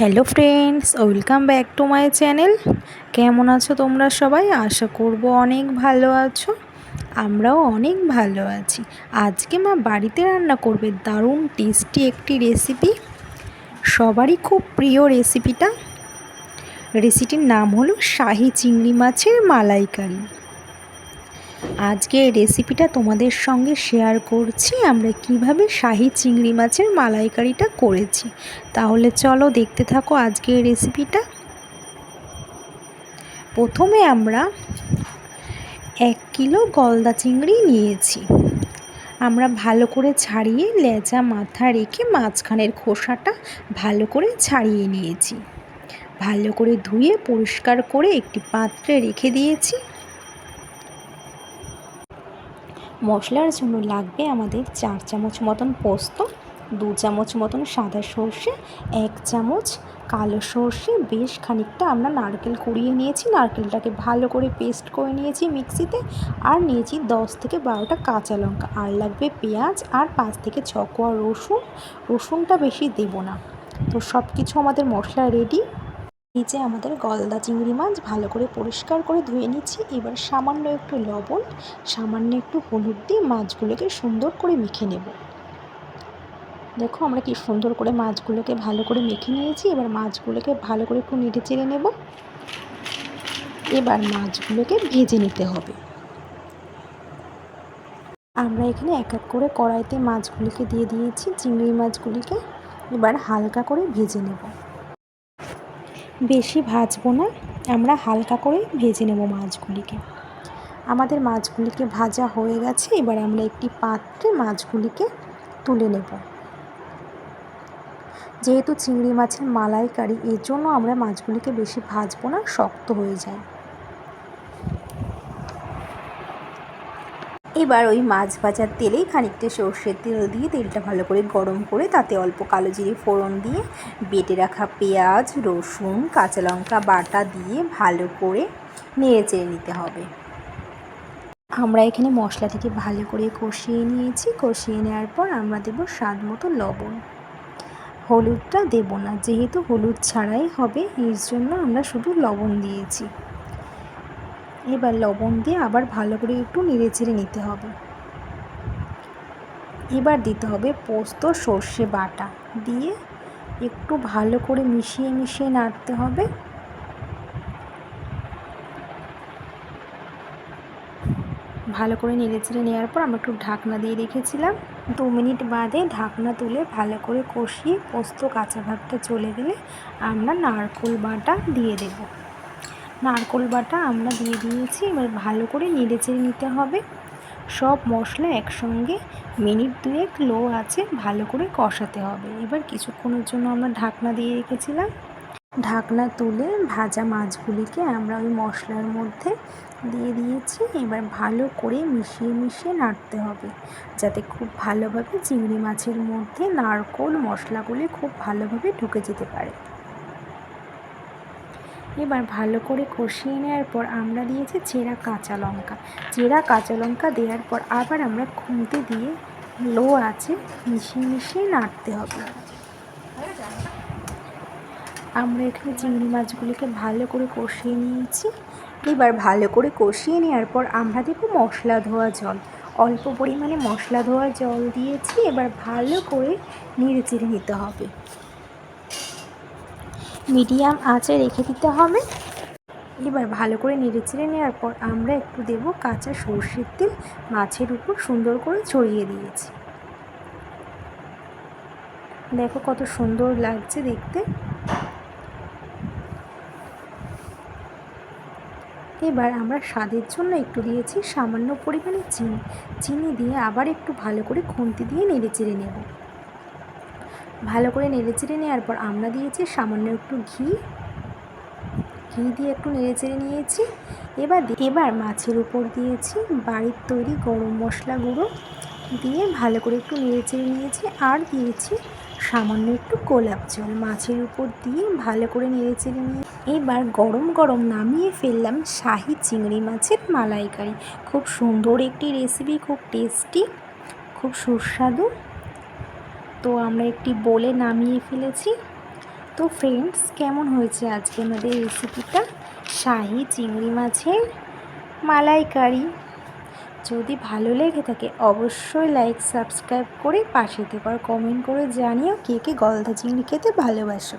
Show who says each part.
Speaker 1: Hello friends, welcome back to my channel. কেমন আছো তোমরা সবাই? আশা করব অনেক ভালো আছো, আমরাও অনেক ভালো আছি। আজকে মা বাড়িতে রান্না করবে দারুণ টেস্টি একটি রেসিপি। সবারই খুব প্রিয় রেসিপিটা। রেসিপিটির নাম হলো শাহি চিংড়ি মাছের মালাইকারি। আজকে এই রেসিপিটা তোমাদের সঙ্গে শেয়ার করছি। আমরা কীভাবে শাহি চিংড়ি মাছের মালাইকারিটা করেছি। তাহলে চলো দেখতে থাকো আজকে এই রেসিপিটা প্রথমে আমরা এক কিলো গলদা চিংড়ি নিয়েছি। আমরা ভালো করে ছাড়িয়ে লেজা মাথা রেখে মাঝখানের খোসাটা ভালো করে ছাড়িয়ে নিয়েছি। ভালো করে ধুয়ে পরিষ্কার করে একটি পাত্রে রেখে দিয়েছি। মশলার জন্য লাগবে আমাদের চার চামচ মতন পোস্ত, দু চামচ মতন সাদা সর্ষে, এক চামচ কালো সর্ষে। বেশ খানিকটা আমরা নারকেল কুড়িয়ে নিয়েছি, নারকেলটাকে ভালো করে পেস্ট করে নিয়েছি মিক্সিতে। আর নিয়েছি দশ থেকে বারোটা কাঁচা লঙ্কা। আর লাগবে পেঁয়াজ আর পাঁচ থেকে ছ কোয়া রসুন। রসুনটা বেশি দেব না। তো সব কিছু আমাদের মশলা রেডি এই যে আমাদের গলদা চিংড়ি মাছ ভালো করে পরিষ্কার করে ধুয়ে নিচ্ছি। এবার সামান্য একটু লবণ, সামান্য একটু হলুদ দিয়ে মাছগুলোকে সুন্দর করে মেখে নেব। দেখো আমরা কি সুন্দর করে মাছগুলোকে ভালো করে মেখে নিয়েছি। এবার মাছগুলোকে ভালো করে একটু নেড়ে চেড়ে নেব। এবার মাছগুলোকে ভেজে নিতে হবে। আমরা এখানে এক এক করে কড়াইতে মাছগুলিকে দিয়ে দিয়েছি, চিংড়ি মাছগুলিকে। এবার হালকা করে ভেজে নেব। বেশি ভাজবো না, আমরা হালকা করে ভেজে নেব মাছগুলিকে। আমাদের মাছগুলিকে ভাজা হয়ে গেছে, এবার আমরা একটি পাত্রে মাছগুলিকে তুলে নেব। যেহেতু চিংড়ি মাছের মালাইকারি, এর জন্য আমরা মাছগুলিকে বেশি ভাজবো না, শক্ত হয়ে যায়। এবার ওই মাছ ভাজার তেলেই খানিকটা সর্ষের তেল দিয়ে তেলটা ভালো করে গরম করে তাতে অল্প কালো জিরে ফোড়ন দিয়ে বেটে রাখা পেঁয়াজ, রসুন, কাঁচা লঙ্কা বাটা দিয়ে ভালো করে নেড়ে চেড়ে নিতে হবে। আমরা এখানে মশলাটিকে ভালো করে কষিয়ে নিয়েছি। কষিয়ে নেওয়ার পর আমরা দেব স্বাদ মতো লবণ। হলুদটা দেব না, যেহেতু হলুদ ছাড়াই হবে, এর জন্য আমরা শুধু লবণ দিয়েছি। এবার লবণ দিয়ে আবার ভালো করে একটু নেড়ে চেড়ে নিতে হবে। এবার দিতে হবে পোস্ত সর্ষে বাটা। দিয়ে একটু ভালো করে মিশিয়ে মিশিয়ে নাড়তে হবে। ভালো করে নেড়ে চেড়ে নেওয়ার পর আমরা একটু ঢাকনা দিয়ে রেখেছিলাম। দু মিনিট বাদে ঢাকনা তুলে ভালো করে কষিয়ে পোস্ত কাঁচা ভাবটা চলে গেলে আমরা নারকোল বাটা দিয়ে দেব। নারকোল বাটা আমরা দিয়ে দিয়েছি, এবার ভালো করে নেড়ে চেড়ে নিতে হবে। সব মশলা একসঙ্গে মিনিট দুয়েক লো আছে, ভালো করে কষাতে হবে। এবার কিছুক্ষণের জন্য আমরা ঢাকনা দিয়ে রেখেছিলাম। ঢাকনা তুলে ভাজা মাছগুলিকে আমরা ওই মশলার মধ্যে দিয়ে দিয়েছি। এবার ভালো করে মিশিয়ে মিশিয়ে নাড়তে হবে, যাতে খুব ভালোভাবে চিংড়ি মাছের মধ্যে নারকোল মশলাগুলি খুব ভালোভাবে ঢুকে যেতে পারে। এবার ভালো করে কষিয়ে নেওয়ার পর আমরা দিয়েছি চেরা কাঁচা লঙ্কা। চেরা কাঁচা লঙ্কা দেওয়ার পর আবার আমরা খুঁতে দিয়ে লো আছে মিশিয়ে মিশিয়ে নাড়তে হবে। আমরা এখানে চিংড়ি মাছগুলিকে ভালো করে কষিয়ে নিয়েছি। এবার ভালো করে কষিয়ে নেওয়ার পর আমরা দেবো মশলা ধোয়া জল। অল্প পরিমাণে মশলা ধোয়া জল দিয়েছি, এবার ভালো করে নেড়ে চেড়ে নিতে হবে। মিডিয়াম আঁচে রেখে দিতে হবে। এবার ভালো করে নেড়ে চেড়ে নেওয়ার পর আমরা একটু দেব কাঁচা সর্ষের তেল মাছের উপর সুন্দর করে ছড়িয়ে দিয়েছি। দেখো কত সুন্দর লাগছে দেখতে। এবার আমরা স্বাদের জন্য একটু দিয়েছি সামান্য পরিমাণে চিনি। চিনি দিয়ে আবার একটু ভালো করে খুন্তি দিয়ে নেড়ে চেড়ে নেব। ভালো করে নেড়ে চেড়ে নেওয়ার পর আমরা দিয়েছি সামান্য একটু ঘি। ঘি দিয়ে একটু নেড়ে চেড়ে নিয়েছি। এবার এবার মাছের উপর দিয়েছি বাড়ির তৈরি গরম মশলা গুঁড়ো দিয়ে ভালো করে একটু নেড়ে চেড়ে নিয়েছি আর দিয়েছি সামান্য একটু গোলাপ জল। মাছের উপর দিয়ে ভালো করে নেড়ে চেড়ে নিয়ে এবার গরম গরম নামিয়ে ফেললাম শাহি চিংড়ি মাছের মালাইকারি। খুব সুন্দর একটি রেসিপি খুব টেস্টি খুব সুস্বাদু। তো আমরা একটি বলে নামিয়ে ফেলেছি। তো ফ্রেন্ডস কেমন হয়েছে আজকে আমাদের রেসিপিটা শাহি চিংড়ি মাছের মালাইকারি। যদি ভালো লেগে থাকে, অবশ্যই লাইক সাবস্ক্রাইব করে পাশে থেকে কমেন্ট করে জানিও কে কে গলদা চিংড়ি খেতে ভালোবাসো।